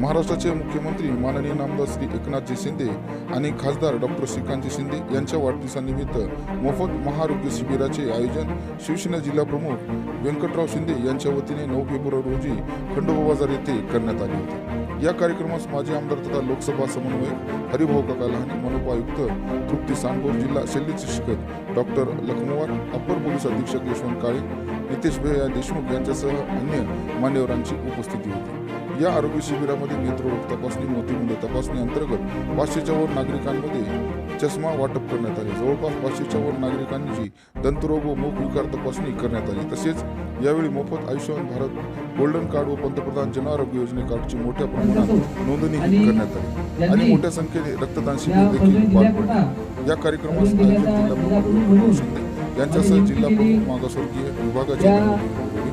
महाराष्ट्राचे मुख्यमंत्री माननीय नामदार श्री एकनाथजी शिंदे आणि खासदार डॉक्टर श्रीकांतजी शिंदे यांच्या वाढदिवसानिमित्त मोफत महाआरोग्य शिबिराचे आयोजन शिवसेना जिल्हा प्रमुख व्यंकटराव शिंदे यांच्या वतीने नऊ फेब्रुवारी रोजी खंडोबा बाजार येथे करण्यात आले होते. या कार्यक्रमास माजी आमदार तथा लोकसभा समन्वयक हरिभाऊ काका लहाने मनोपायुक्त तृप्ती सांगोर जिल्हा शल्यचिकित्सक डॉक्टर लखनवार अप्पर पोलीस अधीक्षक यशवंत काळे नितेश भैया देशमुख यांच्यासह अन्य मान्यवरांची उपस्थिती होती. या आरोग्य शिबिरामध्ये नेत्ररोग तपासणी मोतीबिंदू तपासणी अंतर्गत पाचशेच्या वर नागरिकांमध्ये चष्मा वाटप करण्यात आले. जवळपास पाचशेच्या वर नागरिकांची दंतरोग व मूक विकार तपासणी करण्यात आली. तसेच यावेळी मोफत आयुष्यमान भारत गोल्डन कार्ड व पंतप्रधान जन आरोग्य योजने कार्डची मोठ्या प्रमाणात नोंदणी करण्यात आली. आणि मोठ्या संख्येने रक्तदान शिबिर देखील पार पडले. या कार्यक्रमास आयोजक यांच्यासह जिल्हा प्रमुख मागासवर्गीय विभागाचे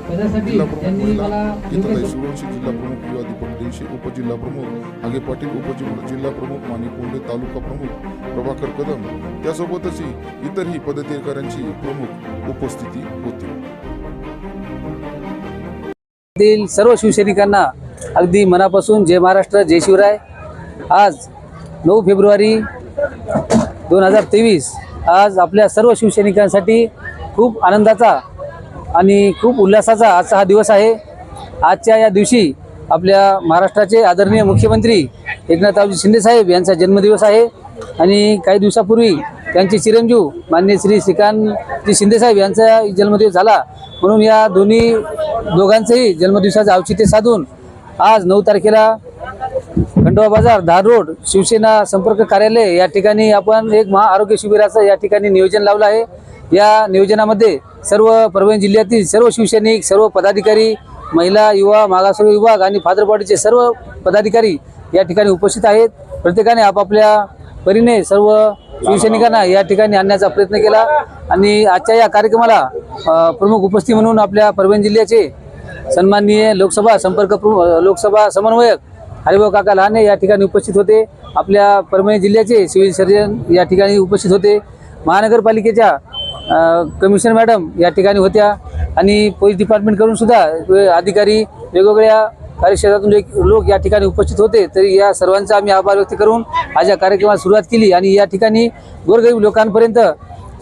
प्रमुख जिल्हा प्रमुख महिला गीताताई सूर्यवंशी जिल्हा प्रमुख युवा दीपक देशे उपजिल्हा प्रमुख हागे पाटील उपजिल्हा जिल्हा प्रमुख माणिक कोंडे तालुका प्रमुख प्रभाकर कदम त्यासोबतच इतरही पदाधिकाऱ्यांची प्रमुख उपस्थिती होती. सर्व शिवसैनिकांना अगदी मनापासून जय महाराष्ट्र जय शिवराय. आज नऊ फेब्रुवारी दोन हजार तेवीस आज आपल्या सर्व शिवसैनिकांसाठी खूप आनंदाचा आणि खूप उल्हासाचा आजचा हा दिवस आहे. आजच्या या दिवशी आपल्या महाराष्ट्राचे आदरणीय मुख्यमंत्री एकनाथरावजी शिंदेसाहेब यांचा जन्मदिवस आहे आणि काही दिवसापूर्वी त्यांचे चिरंजीव मान्य श्री श्रीकांतजी शिंदेसाहेब यांचा जन्मदिवस झाला. म्हणून या दोन्ही दोघांचंही जन्मदिवसाचं औचित्य साधून आज नऊ तारखेला खंडोबा बाजार धार रोड शिवसेना संपर्क कार्यालय या ठिकाणी आपण एक महाआरोग्य शिबिराचं या ठिकाणी नियोजन लावलं आहे. या नियोजनामध्ये सर्व परभणी जिल्ह्यातील सर्व शिवसैनिक सर्व पदाधिकारी महिला युवा मागासवर्ग विभाग आणि फादरपाडीचे सर्व पदाधिकारी या ठिकाणी उपस्थित आहेत. प्रत्येकाने आपापल्या परीने सर्व शिवसैनिकांना या ठिकाणी आणण्याचा प्रयत्न केला आणि आजच्या या कार्यक्रमाला प्रमुख उपस्थिती म्हणून आपल्या परभणी जिल्ह्याचे सन्माननीय लोकसभा संपर्क लोकसभा समन्वयक हरिभाऊ काका लहाने या ठिकाणी उपस्थित होते. आपल्या परभणी जिल्ह्याचे सिव्हिल सर्जन या ठिकाणी उपस्थित होते. महानगरपालिकेच्या कमिशनर मॅडम या ठिकाणी होत्या. आणि पोलीस डिपार्टमेंटकडून सुद्धा वे- अधिकारी वेगवेगळ्या कार्यक्षेत्रातून एक लोक या ठिकाणी उपस्थित होते. तरी या सर्वांचा आम्ही आभार व्यक्त करून आज या कार्यक्रमाला सुरुवात केली. आणि या ठिकाणी गोरगरीब लोकांपर्यंत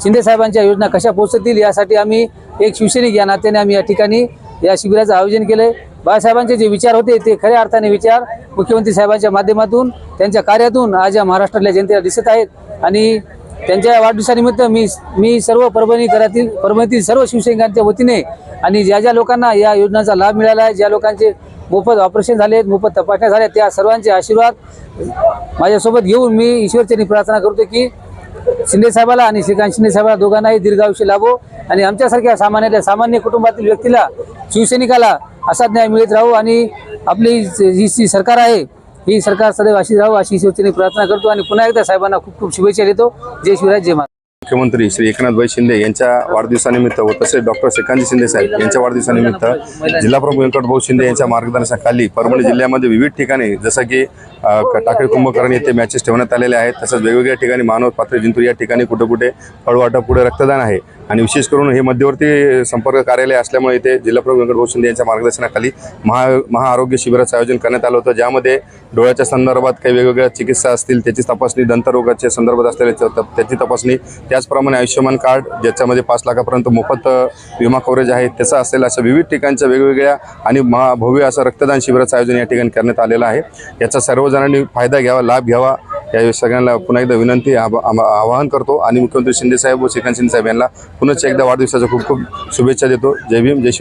शिंदेसाहेबांच्या योजना कशा पोहोचतील यासाठी आम्ही एक शिवसैनिक या नात्याने आम्ही या ठिकाणी या शिबिराचं आयोजन केलंय. बाळासाहेबांचे जे विचार होते ते खऱ्या अर्थाने विचार मुख्यमंत्री साहेबांच्या माध्यमातून त्यांच्या कार्यातून आज या महाराष्ट्रातल्या जनतेला दिसत आहेत. आणि त्यांच्या वाढदिवसानिमित्त मी मी सर्व परभणी घरातील परभणीतील सर्व शिवसैनिकांच्या वतीने आणि ज्या ज्या लोकांना या योजनांचा लाभ मिळाला आहे ज्या लोकांचे मोफत ऑपरेशन झाले आहेत मोफत तपासण्या झाल्या त्या सर्वांचे आशीर्वाद माझ्यासोबत घेऊन मी ईश्वरचरणी प्रार्थना करतो की शिंदे साहेबाला आणि श्रीकांत शिंदे साहेबाला दोघांनाही दीर्घायुष्य लाभो आणि आमच्यासारख्या सामान्यातल्या सामान्य कुटुंबातील व्यक्तीला शिवसैनिकाला असा न्याय मिळत राहू आणि आपली जी जी सरकार आहे ही सरकार सदैव अशी राहू अशी शिवसेने प्रार्थना करतो. आणि पुन्हा एकदा साहेबांना खूप खूप शुभेच्छा देतो. जय शिवराज जय मुख्यमंत्री श्री एकनाथभाई शिंदे यांच्या वाढदिवसानिमित्त व तसेच डॉक्टर श्रीकांतजी शिंदे साहेब यांच्या वाढदिवसानिमित्त जिल्हाप्रमुख व्यंकटभाऊ शिंदे यांच्या मार्गदर्शनाखाली परभणी जिल्ह्यामध्ये विविध ठिकाणी जसं की टाकळी कुंभकर्ण येथे मॅचेस ठेवण्यात आलेले आहेत तसंच वेगवेगळ्या ठिकाणी मानव पात्र जिंतूर या ठिकाणी कुठे कुठे फळवाटप पुढे रक्तदान आहे. आणि विशेष करून हे मध्यवर्ती संपर्क कार्यालय असल्यामुळे इथे जिल्हाप्रमुख व्यंकटभाऊ शिंदे यांच्या मार्गदर्शनाखाली महा महाआरोग्य शिबिराचं आयोजन करण्यात आलं होतं. ज्यामध्ये डोळ्याच्या संदर्भात काही वेगवेगळ्या चिकित्सा असतील त्याची तपासणी दंतरोगाच्या संदर्भात असलेल्या त्याची तपासणी त्याचप्रमाणे आयुष्यमान कार्ड ज्याच्यामध्ये पाच लाखापर्यंत मोफत विमा कव्हरेज आहे त्याचं असेल अशा विविध ठिकाणच्या वेगवेगळ्या आणि महा भव्य असं रक्तदान शिबिराचं आयोजन या ठिकाणी करण्यात आलेलं आहे. याचा सर्वजणांनी फायदा घ्यावा लाभ घ्यावा या सगळ्यांना पुन्हा एकदा विनंती आवाहन करतो आणि मुख्यमंत्री शिंदेसाहेब व श्रीकांत शिंदेसाहेब यांना पुन्हा एकदा वाढदिवसाच्या खूप खूप शुभेच्छा देतो. जय भीम जय